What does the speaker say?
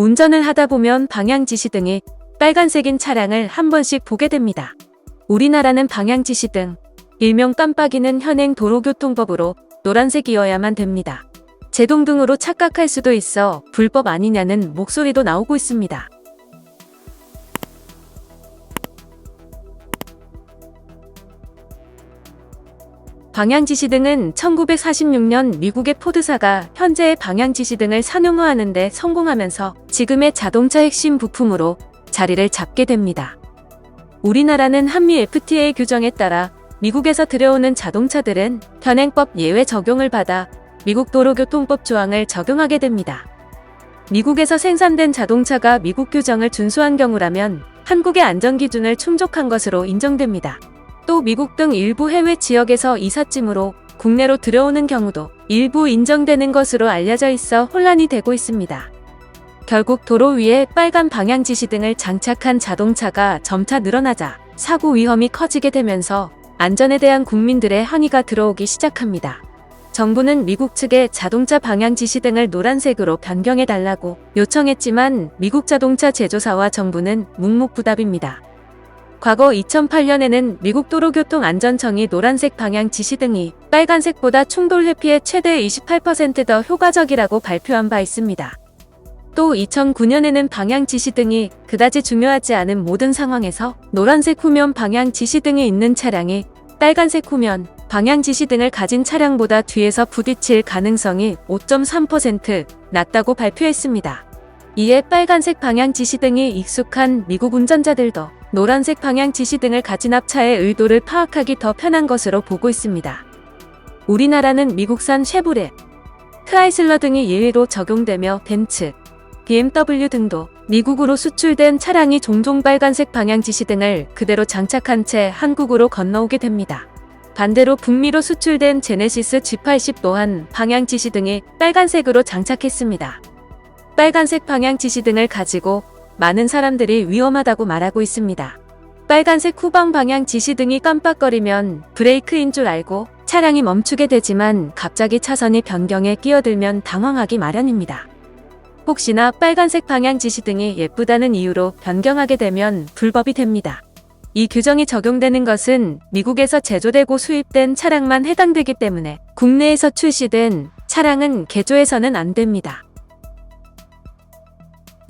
운전을 하다 보면 방향 지시 등이 빨간색인 차량을 한 번씩 보게 됩니다. 우리나라는 방향 지시 등 일명 깜빡이는 현행 도로교통법으로 노란색이어야만 됩니다. 제동등으로 착각할 수도 있어 불법 아니냐는 목소리도 나오고 있습니다. 방향지시 등은 1946년 미국의 포드사가 현재의 방향지시 등을 상용화하는 데 성공하면서 지금의 자동차 핵심 부품으로 자리를 잡게 됩니다. 우리나라는 한미 FTA 규정에 따라 미국에서 들여오는 자동차들은 현행법 예외 적용을 받아 미국 도로교통법 조항을 적용하게 됩니다. 미국에서 생산된 자동차가 미국 규정을 준수한 경우라면 한국의 안전기준을 충족한 것으로 인정됩니다. 또 미국 등 일부 해외 지역에서 이삿짐으로 국내로 들여오는 경우도 일부 인정되는 것으로 알려져 있어 혼란이 되고 있습니다. 결국 도로 위에 빨간 방향 지시 등을 장착한 자동차가 점차 늘어나자 사고 위험이 커지게 되면서 안전에 대한 국민들의 항의가 들어오기 시작합니다. 정부는 미국 측에 자동차 방향 지시 등을 노란색으로 변경해 달라고 요청했지만 미국 자동차 제조사와 정부는 묵묵부답입니다. 과거 2008년에는 미국 도로교통안전청이 노란색 방향 지시 등이 빨간색보다 충돌 회피에 최대 28%더 효과적이라고 발표한 바 있습니다. 또 2009년에는 방향 지시 등이 그다지 중요하지 않은 모든 상황에서 노란색 후면 방향 지시 등이 있는 차량이 빨간색 후면 방향 지시 등을 가진 차량보다 뒤에서 부딪힐 가능성이 5.3% 낮다고 발표했습니다. 이에 빨간색 방향 지시 등이 익숙한 미국 운전자들도 노란색 방향 지시 등을 가진 앞차의 의도를 파악하기 더 편한 것으로 보고 있습니다. 우리나라는 미국산 쉐보레, 크라이슬러 등이 예외로 적용되며 벤츠, BMW 등도 미국으로 수출된 차량이 종종 빨간색 방향 지시 등을 그대로 장착한 채 한국으로 건너오게 됩니다. 반대로 북미로 수출된 제네시스 G80 또한 방향 지시 등이 빨간색으로 장착했습니다. 빨간색 방향 지시 등을 가지고 많은 사람들이 위험하다고 말하고 있습니다. 빨간색 후방 방향 지시 등이 깜빡거리면 브레이크인 줄 알고 차량이 멈추게 되지만 갑자기 차선이 변경에 끼어들면 당황하기 마련입니다. 혹시나 빨간색 방향 지시 등이 예쁘다는 이유로 변경하게 되면 불법이 됩니다. 이 규정이 적용되는 것은 미국에서 제조되고 수입된 차량만 해당되기 때문에 국내에서 출시된 차량은 개조해서는 안 됩니다.